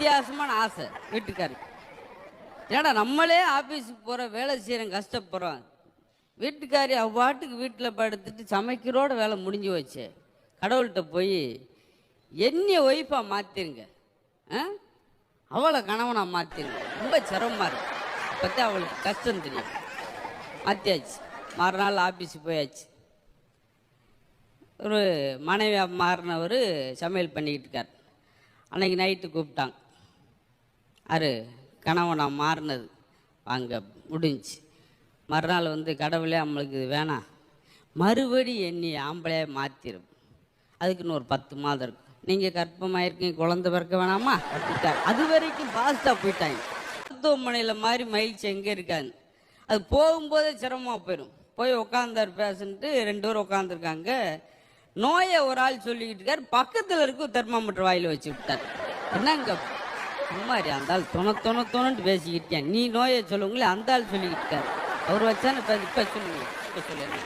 வித்தியாசமான ஆசை வீட்டுக்காரருக்கு ஏடா நம்மளே ஆஃபீஸுக்கு போகிறோம் வேலை செய்கிறோம் கஷ்டப்படுறோம். வீட்டுக்காரி அவ்வாட்டுக்கு வீட்டில் படுத்துட்டு சமைக்கிறோட வேலை முடிஞ்சு வச்சு கடவுள்கிட்ட போய் என்னைய ஒய்ஃபாக மாற்றிருங்க ஆ? அவளை கணவனாக மாற்றிருங்க ரொம்ப சிரமமாக இருக்கு. பற்றி அவளுக்கு கஷ்டம் தெரியும். மாற்றியாச்சு மறுநாள் ஆஃபீஸுக்கு போயாச்சு. ஒரு மனைவியாக மாறினவர் சமையல் பண்ணிக்கிட்டு இருக்கார். அன்னைக்கு நைட்டு கூப்பிட்டாங்க. அரு கணவன் நான் மாறினது. வாங்க முடிஞ்சுச்சு மறுநாள் வந்து கடவுளே நம்மளுக்கு இது வேணாம். மறுபடி எண்ணி ஆம்பளையாக மாற்றிடும் அதுக்குன்னு ஒரு பத்து மாதம் இருக்கும். நீங்கள் கர்ப்பமாக இருக்கீங்க குழந்தை பிறக்க வேணாமா? விட்டார் அது வரைக்கும் பாஸ்ட்டாக போயிட்டாங்க. மருத்துவமனையில் மாதிரி மகிழ்ச்சி எங்கே இருக்காது அது போகும்போதே சிரமமாக போயிடும் போய் உட்காந்தார் பேசன்ட்டு ரெண்டு பேரும் உட்காந்துருக்காங்க நோயை ஒரு ஆள் சொல்லிக்கிட்டு இருக்காரு. பக்கத்தில் இருக்க தெர்மாமீட்டர் வாயில் வச்சு விட்டார். என்னங்க சும்மாரி அந்த ஆள் துணை துணை தொணன்ட்டு பேசிக்கிட்டேன் நீ நோயை சொல்லுங்களே அந்த ஆள் சொல்லிக்கிட்டார் அவர் வச்சா இப்போ இப்போ சொல்லுங்க இப்போ சொல்லுங்க.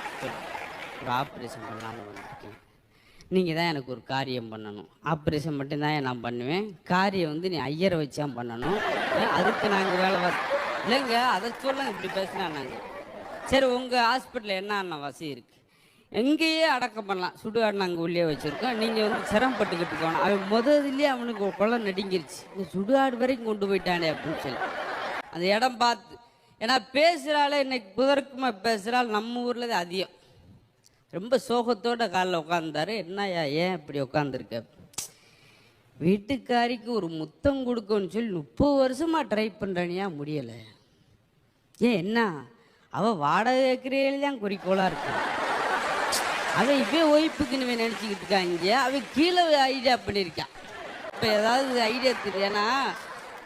ஒரு ஆப்ரேஷன் பண்ணாமல் வந்திருக்கேன். நீங்கள் தான் எனக்கு ஒரு காரியம் பண்ணணும். ஆப்ரேஷன் மட்டும்தான் நான் பண்ணுவேன். காரியம் வந்து நீ ஐயரை வச்சா பண்ணணும். அதுக்கு நாங்கள் வேலை பார்த்து இல்லைங்க அதை சொல்லுங்க இப்படி பேசினா நாங்கள் சரி உங்கள் ஹாஸ்பிட்டலில் என்னென்ன வசதி இருக்குது எங்கேயே அடக்கம் பண்ணலாம். சுடுகாடு நாங்கள் உள்ளே வச்சுருக்கோம். நீங்கள் வந்து சிரமப்பட்டுக்கிட்டு இருக்கணும் அவன் முதல்லையே அவனுக்கு குளம் நடுங்கிருச்சு. இந்த சுடுகாடு வரைக்கும் கொண்டு போயிட்டானே அப்படின்னு சொல்லி. அந்த இடம் பார்த்து ஏன்னா பேசுகிறாளே இன்னைக்கு புதற்குமா பேசுகிறாள் நம்ம ஊரில் தான் அதிகம். ரொம்ப சோகத்தோட காலில் உட்காந்தாரு என்னய்யா ஏன் இப்படி உட்காந்துருக்க வீட்டுக்காரிக்கு ஒரு முத்தம் கொடுக்கணும்னு சொல்லி முப்பது வருஷமாக ட்ரை பண்ணுறனியா முடியலை. ஏன் என்ன? அவள் வாடகை கேட்குறேன்னு தான் குறிக்கோளாக இருக்கா. அவன் இப்போ ஒய்ப்புக்குன்னு நினச்சிக்கிட்டு இருக்காங்க அவன் கீழே ஐடியா பண்ணியிருக்கான். இப்போ ஏதாவது ஐடியா தெரியும் ஏன்னா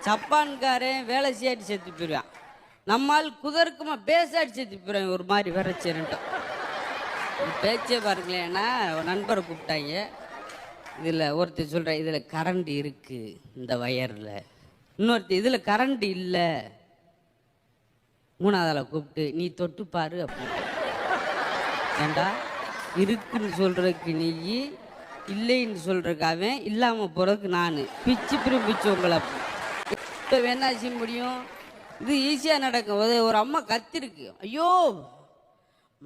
ஜப்பான்காரன் வேலை செய்யாட்டி செத்து போயிடுவான். நம்மால் குதர்க்குமா பேசாட்டி செத்து போயிடுவான். ஒரு மாதிரி விரைச்சிருன்ட்டோம் பேச்சே பாருங்களேன். ஏன்னா நண்பரை கூப்பிட்டாங்க. இதில் ஒருத்தர் சொல்கிறேன் இதில் கரண்ட் இருக்குது இந்த வயரில். இன்னொருத்தர் இதில் கரண்ட் இல்லை. மூணாவதால் கூப்பிட்டு நீ தொட்டு பாரு அப்படின்னு ஏண்டா? இருக்குன்னு சொல்கிறதுக்கு நீ இல்லைன்னு சொல்கிறதுக்கு அவன் இல்லாமல் போகிறதுக்கு நான். பிச்சு பிரிப்பிச்சு உங்களை இப்போ என்ன செய்ய முடியும்? இது ஈஸியாக நடக்கும். ஒரு ஒரு அம்மா கத்திருக்கு. ஐயோ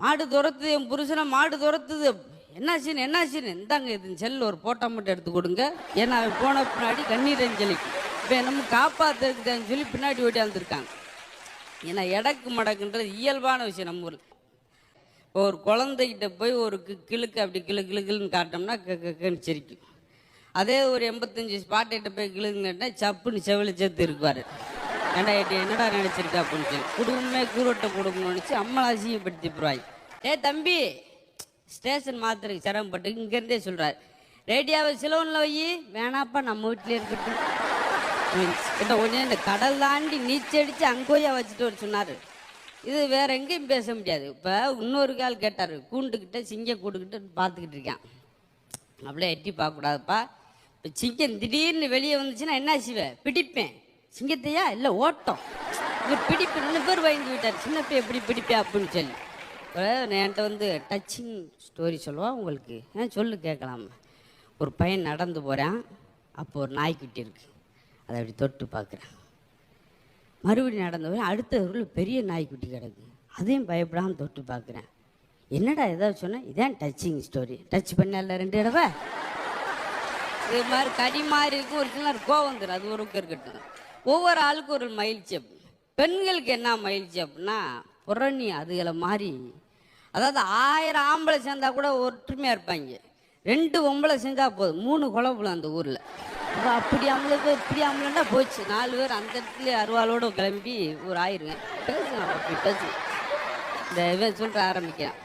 மாடு துரத்துது என் புருஷனை மாடு துரத்துது. என்னாச்சுன்னு என்னாச்சுன்னு இந்தாங்க இது செல்ல ஒரு போட்டோ மட்டும் எடுத்து கொடுங்க. ஏன்னா அவன் போன பின்னாடி கண்ணீர் அஞ்சலி. இப்போ நம்ம காப்பாற்றுறதுக்குன்னு சொல்லி பின்னாடி ஓட்டியாந்துருக்காங்க ஏன்னா எடக்கு மடக்குன்றது இயல்பான விஷயம் நம்ம ஊரில். ஒரு குழந்தைகிட்ட போய் ஒரு கி கிளுக்கு அப்படி கிளு கிளுக்குன்னு காட்டோம்னா க சிரிக்கும். அதே ஒரு எண்பத்தஞ்சு ஸ்பாட்டிட்ட போய் கிளுங்கட்டா சப்புன்னு செவிலி சேர்த்து இருக்குவார் ஏண்டா எட்டு என்னடா நினச்சிருக்கா அப்படின்னு சொல்லி. குடும்பமே கூரோட்டை கொடுக்கணும்னு நினச்சி அம்மளை அசிங்கப்படுத்தி போடுவாங்க ஏ தம்பி ஸ்டேஷன் மாத்திரைக்கு சிரமப்பட்டு இங்கேருந்தே சொல்கிறார் ரேடியோவை சிலோனில் வை வேணாப்பா நம்ம வீட்டிலே இருக்கட்டும். கிட்ட கொஞ்சம் இந்த கடல் தாண்டி நீச்சல் அடித்து அங்கோயா வச்சுட்டு ஒரு சொன்னார். இது வேற எங்கேயும் பேச முடியாது. இப்போ இன்னொரு கால் கேட்டார். கூண்டுக்கிட்ட சிங்கம் கூண்டுக்கிட்ட பார்த்துக்கிட்டு இருக்கான். அப்படியே எட்டி பார்க்கக்கூடாதுப்பா. இப்போ சிங்கம் திடீர்னு வெளியே வந்துச்சுன்னா என்ன செய்வேன் பிடிப்பேன். சிங்கத்தையா? இல்லை ஓட்டம். இது பிடிப்பு ரெண்டு பேர் வாங்கி விட்டார். சின்ன பையன் எப்படி பிடிப்பேன் அப்படின்னு சொல்லி. இப்போ என்கிட்ட வந்து டச்சிங் ஸ்டோரி சொல்லுவா உங்களுக்கு? ஏன் சொல்லு கேட்கலாம். ஒரு பையன் நடந்து போகிறான் அப்போ ஒரு நாய்க்குட்டி இருக்கு. அதை அப்படி தொட்டு பார்க்குறேன். மறுபடியும் நடந்து அடுத்த ஊரில் பெரிய நாய்க்குட்டி கிடக்கு. அதையும் பயப்படாமல் தொட்டு பார்க்குறேன். என்னடா ஏதாவது சொன்னால் இதான் டச்சிங் ஸ்டோரி டச் பண்ணல ரெண்டு தடவை. இது மாதிரி கடி மாதிரி இருக்கும் ஒரு சிலர் கோவம் வந்துடும் அது ஒரு இருக்கட்டும் ஒவ்வொரு ஆளுக்கும் ஒரு மகிழ்ச்சி பெண்களுக்கு என்ன மகிழ்ச்சி அப்படின்னா புறணி அதுகளை மாதிரி அதாவது ஆயிரம் ஆம்பளை சேர்ந்தா கூட ஒற்றுமையாக இருப்பாங்க. ரெண்டு பொம்பளை செஞ்சால் போதும். மூணு குழப்பம் அந்த ஊரில். அப்போ அப்படி ஆம்பளுக்கு இப்படி ஆம்பளைன்னா போச்சு. நாலு பேர் அந்த இடத்துல அருவாளோட கிளம்பி ஒரு ஆயிருங்க. பேசுங்க அப்படி பேசுங்க. இந்த இவன் சொல்ற ஆரம்பிக்கிறான்.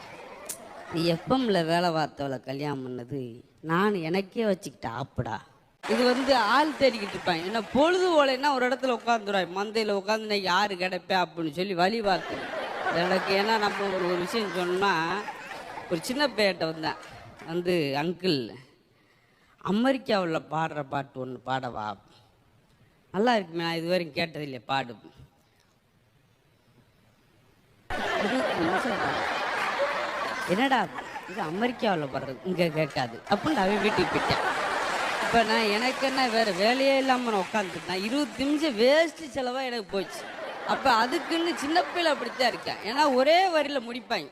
நீ எஃப்எம்ல வேலை பார்த்தவளை கல்யாணம் பண்ணது? நான் எனக்கே வச்சுக்கிட்டேன் ஆப்புடா இது வந்து ஆள் தேடிக்கிட்டு இருப்பாங்க ஏன்னா பொழுது ஓலைன்னா ஒரு இடத்துல உட்காந்துருவாங்க மந்தையில் உட்காந்து இன்னைக்கு யார் கிடைப்பேன் அப்படின்னு சொல்லி வழி பார்த்து. எனக்கு ஏன்னா நம்ம ஒரு ஒரு விஷயம் சொன்னால் ஒரு சின்ன பேட்டை வந்தேன். வந்து அங்கிள் அமெரிக்காவில் பாடுற பாட்டு ஒன்று பாடவா? நல்லா இருக்குமே நான் இது கேட்டதில்லை பாடு. என்னடா இது அமெரிக்காவில் பாடுறது? இங்கே கேட்காது. அப்படின்னு அவன் வீட்டுக்கு போயிட்டேன். இப்போ நான் எனக்கு என்ன வேறு வேலையே இல்லாமல் நான் உட்காந்துருக்கேன் இருபத்தி நிமிஷம் வேஸ்ட்டு செலவாக எனக்கு போச்சு. அப்போ அதுக்குன்னு சின்ன பிள்ளை அப்படித்தான் இருக்கேன். ஏன்னா ஒரே வரியில் முடிப்பாங்க.